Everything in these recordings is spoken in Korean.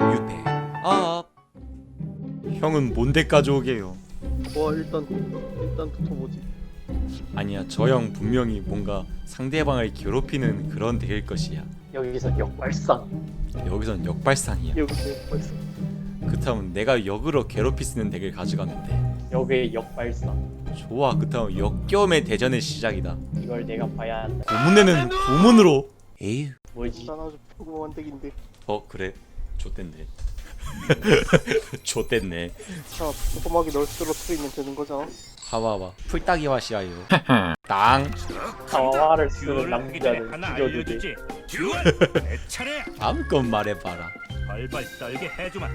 유패 아. 형은 뭔데 가져오게요? 와 일단 일단 붙어보지. 아니야 저 형 분명히 뭔가 상대방을 괴롭히는 그런 덱일 것이야. 여기서 역발상. 여기선 역발상이야. 여기서 벌써 그렇다면 내가 역으로 괴롭히 쓰는 덱을 가져가면 돼 여기에 역발상. 좋아 그렇다면 역겸의 대전의 시작이다. 이걸 내가 봐야 한다. 고문에는 고문으로. 에휴 뭐지? 평범한 덱인데. 어 그래. 좆됐네. 좆됐네. 자 평범하게 널 쓰러뜨리면 되는 거잖아 하와와. 풀따기 와 시아요 땅. 가와를 쓰는 남자는 하나 죽여주게 알려주지. 듀얼 내 차례. 마음껏 말해봐라. 벌벌 떨게 해주마.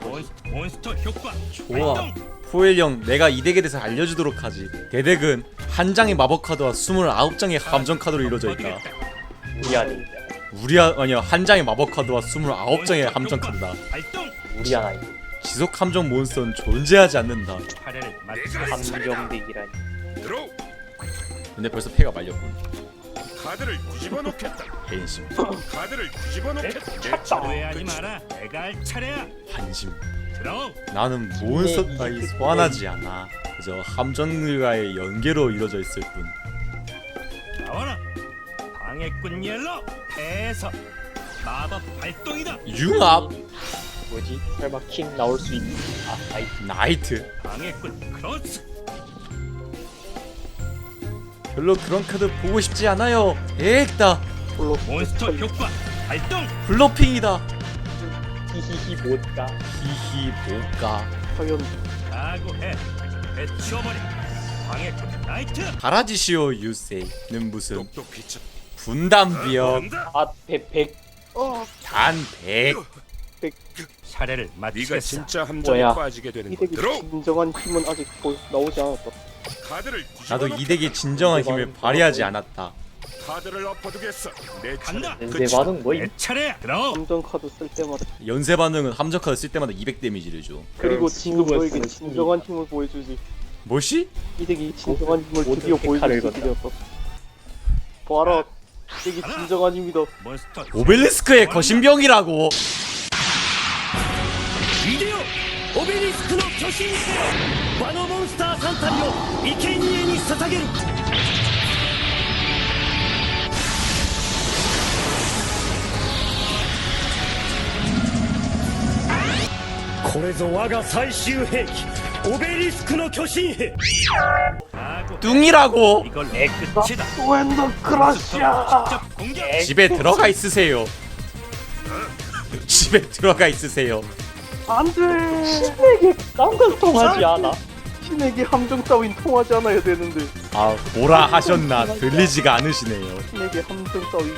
몬스터, 몬스터 효과. 좋아. 발동. 포엘형 내가 이 덱에 대해서 알려주도록 하지. 내 덱은 한 장의 마법 카드와 29장의 함정 카드로 이루어져 있다. 아니 우리 아, 아니야 한 장의 마법 카드와 29장의 함정 카드다 발동. 우리 하나 지속 함정 몬스터는 존재하지 않는다. 함정덱이라니 들어 근데 벌써 패가 말렸군 카드를 뒤집어 놓겠다 벤심 카드를 뒤집어 놓겠다 내 찼다. 차례 오해하지 마라. 내가 할 차례야. 한심 들어. 나는 몬스터 따위 소환하지 않아 그저 함정들과의 연계로 이루어져 있을 뿐. 방해꾼 옐로. 해서 마법 발동이다. 융합. 뭐지? 설마 킹 나올 수 있는 아 아이 나이트. 방해꾼 크로스. 별로 그런 카드 보고 싶지 않아요. 에익다. 물론 몬스터 효과 발동. 블러핑이다. 히히히 못가. 히히 뭐까 과연 각오해. 해치워버리. 방해꾼 나이트. 가라지시오 유세이는 무슨. 똑똑히 쳐 분담비역 아백백 어 단100 차례를 네가 마치겠어. 진짜 함정에 뭐야? 빠지게 되는 덱의 들어 진정한 힘은 아직 보, 나오지 않았다 카드를 뒤집어 나도 놓겠다. 이 덱의 진정한 힘을 발휘하지 않았다 카드를 엎어두겠어 내 차례 간다. 연쇄 반응 뭐임 내 차례야. 들어. 감정 카드 쓸 때마다 연쇄 반응은 함정 카드 쓸 때마다 200 데미지를 줘 그리고 지금 너에게 진정한 힘을 보여주지 뭐시? 이 덱이 진정한 힘을 모든 드디어 보여줄 수 건다. 되었다 봐라 이 덱이 진정한 힘이다 몬스터 오벨리스크의 거신병이라고 イデオオベリスクの巨神せよ場のモンスター3体を生贄に捧げるこれぞ我が最終兵器オベリスクの巨神兵 뚱이라고. 이걸 내 끝이다. 웬더 직접 공격. 집에 들어가 있으세요. 집에 들어가 있으세요. 안돼. 신에게 딴건 통하지 않아? 신에게 함정 따윈 통하지 않아야 되는데. 아 뭐라 하셨나 들리지가 않으시네요. 신에게 함정 따윈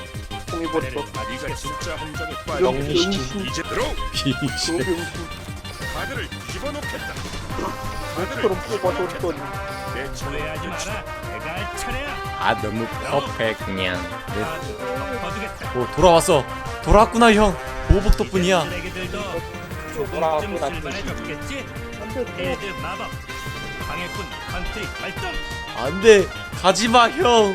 통해버렸어. 차례를 네가. 진짜 함정에 영리시킨. 병신. 이제 들어 비실 병신. 카드를 뒤집어 놓겠다. 카드를 뒤집어 뽑아줬더니 차례 오해하지 마라. 내가 할 차례야. 아 너무 퍼펙트 그냥. 카드 덮어두겠다. 오 돌아왔어. 돌아왔구나 형. 보복 덕분이야. 쓰레기들도 돌아왔구나, 조금쯤 쓸만해졌겠지? 헤드 마법. 방해꾼 컨트리 발동. 안돼. 가지마 형.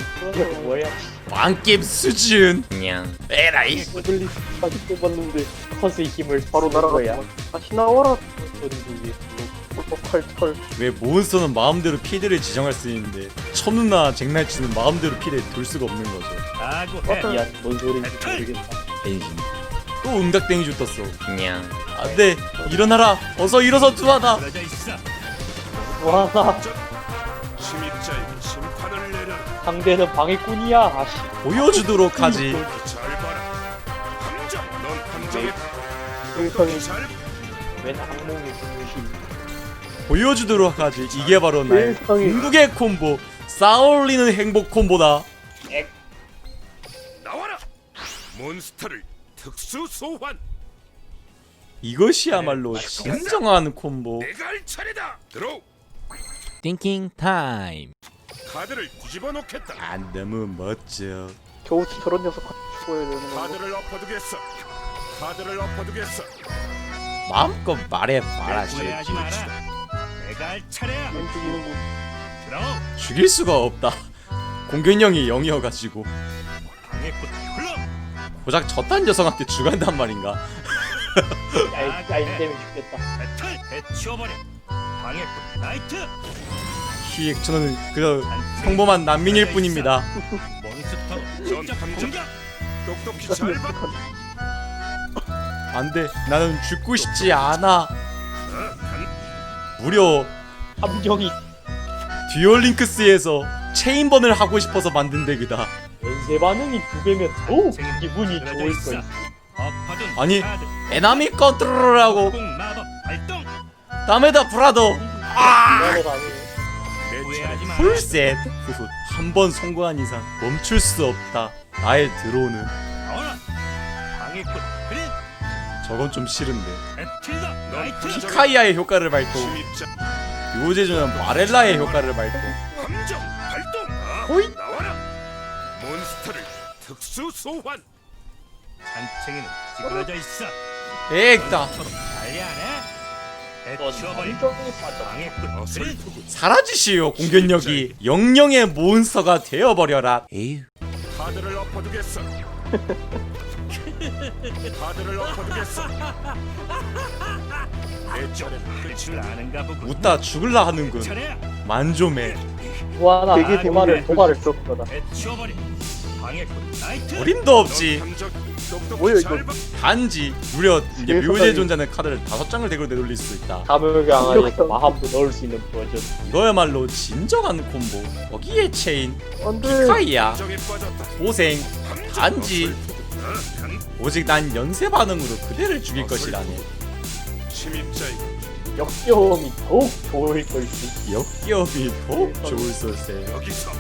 뭐야? 왕겜 수준. 그냥. 에라이 오벨리스까지 뽑았는데 컷의 힘을 바로 날아갔구만. 다시 나와라 이 칼철 왜 몬스터는 마음대로 피드를 지정할 수 있는데 천우나 잭날치는 마음대로 피드를 돌 수가 없는 거죠. 각오해. 미안. 뭔 소리인지 모르겠다 벤신 또 응답땡이 줬었어. 그냥 안돼 일어나라. 어서 일어서 두하다 그러져 있어. 와나 침입자에게 심판을 내려라. 상대는 방해꾼이야. 아씨. 보여주도록 하지. 잘 봐라. 함정 넌 함정에 세상에 잘웬 악몽의 중심 보여주도록 하지. 이게 바로 나의 세상에. 궁극의 콤보. 쌓아올리는 행복 콤보다. 나와라! 몬스터를 특수 소환! 이것이야말로 진정한 콤보. 내가 할 차례다! 들어! 띵킹 타임 카드를 뒤집어 놓겠다. 아 너무 멋져. 겨우 저런 녀석 죽어야 되는 거야 카드를 엎어두겠어. 카드를 엎어두겠어. 마음껏 말해봐라 오해하지. 마라. 내가 할 차례야. 들어. 죽일 수가 없다 공격력이 0이어가지고 방해꾼 흘러. 고작 저딴 여성한테 죽한단 말인가 알, 알 때문에 죽겠다 배틀 해치워버려 방해꾼 나이트 히 저는 그저 평범한 난민일 뿐입니다 몬스터로 넌 직접. 공격 똑똑히 잘 봐. 안돼 나는 죽고 싶지 않아 무려 함정이 듀얼링크스에서 체인번을 하고 싶어서 만든 덱이다. 연쇄 반응이 두 배면 더욱 생일 기분이 좋을. 거야. 아니, 에나미 컨트롤하고. 다메다 브라더. 마 풀셋. 한 번 성공한 이상 멈출 수 없다. 나의 드로우는 저건 좀 싫은데. 피카이아의 효과를 발동 요제주는 마렐라의 효과를 발동. 호잇! 나와라. 몬스터를 특수 소환. 산챙이는 찌그러져 있어. 빠져. 방해꾼 그린 어설프군. 사라지시오 공격력이. 영영의 몬스터가 되어버려라. 에휴 카드를 엎어두겠어. 카드를 엎어두겠어. 아는가 보군 웃다 죽을라 하는군 차례야 만조매 좋아나 되게 도발을 재밌네. 도발을 쏠 거다 해치워버려 방해꾼 나이트 어림도 없지 뭐야, 잘 이거. 봐. 단지 무려 뒤에서 묘제 존자는 카드를 다섯 장을 덱으로 내돌릴 수 있다 다물게 이렇게 마함도 넣을 수 있는 버전 이거야말로 진정한 콤보 거기에 체인 안돼 카이야 빠졌다. 고생. 단지. 아, 간. 오직 난 연쇄 반응으로 그대를 죽일 것이라네. 침입자이고. 역겨움이 더욱 좋을 걸지. 역기업이 더욱 좋을 쏠세. 여기서.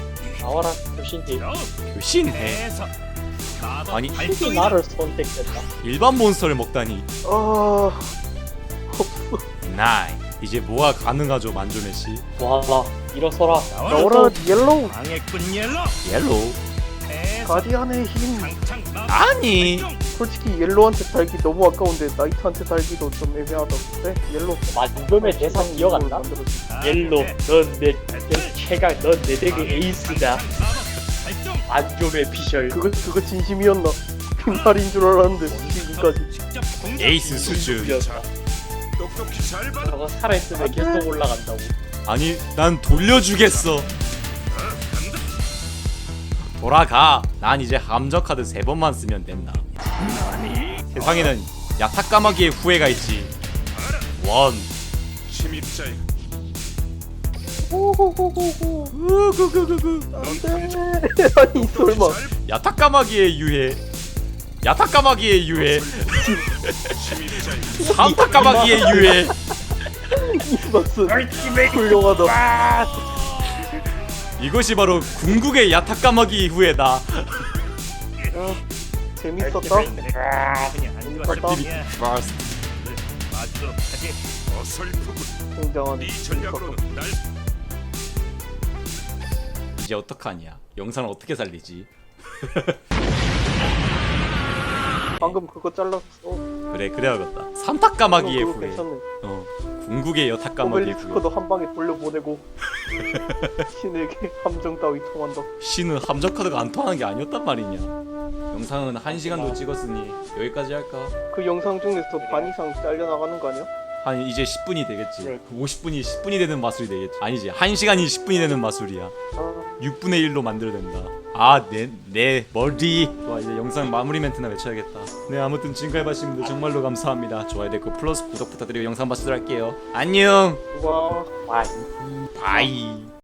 나와라 여우 교신해 아니, 특히 나를 선택했다 일반 몬스터를 먹다니. 아 나이 이제 뭐가 가능하죠 만조메씨. 와라 일어서라. 나오라 옐로우. 방해꾼 옐로 옐로우. 대서 가디안의 힘. 마법 아니. 솔직히 옐로우한테 달기 너무 아까운데 나이트한테 달기도 좀 애매하다 그래 옐로우 만점의 대상 이어간다 아, 옐로 네. 넌내 최강 넌내 덱의 에이스다. 만점의 피셜 그거 그거 진심이었나 빈말인 줄 알았는데 지금까지. 에이스 수준. 저거 살아있으면 계속 올라간다고 아니 난 돌려주겠어 돌아가 난 이제 함정 카드 세 번만 쓰면 된다 세상에는 야타 까마귀의 후회가 있지 원 오호호호호 우구구구구 안돼 아니 설마 야타 까마귀의 유해 야타 까마귀의 유해 침입자이고 삼타 까마귀의 유해 이박스 훌륭하다 이것이 바로 궁극의 야타 까마귀 후회다. 아, 재밌었다. 아, 하지. 어설프군. 굉장한 네날 이제 어떡하냐? 영상을 어떻게 살리지? 방금 그거 잘랐어. 그래 그래야겠다. 삼타 까마귀의 그거 후회 괜찮네. 어 궁극의 여타 까마귀의 후회 오벨리스커도 한 방에 돌려보내고 신에게 함정 따위 통한다 신은 함정 카드가 안 통하는 게 아니었단 말이냐 영상은 1시간도 찍었으니 여기까지 할까? 그 영상 중에서 반 이상 잘려 나가는 거 아니야? 한 이제 10분이 되겠지. 네. 50분이 10분이 되는 마술이 되겠지. 아니지. 1시간이 10분이 되는 마술이야. 아 6분의 1로 만들어야 된다. 아 내 내 머리. 좋아 이제 영상 마무리 멘트나 외쳐야겠다. 네 아무튼 지금까지 봐주신 분들 정말로 감사합니다. 좋아요 댓글 플러스 구독 부탁드리고 영상 봐주도록 할게요. 안녕. 와와 바이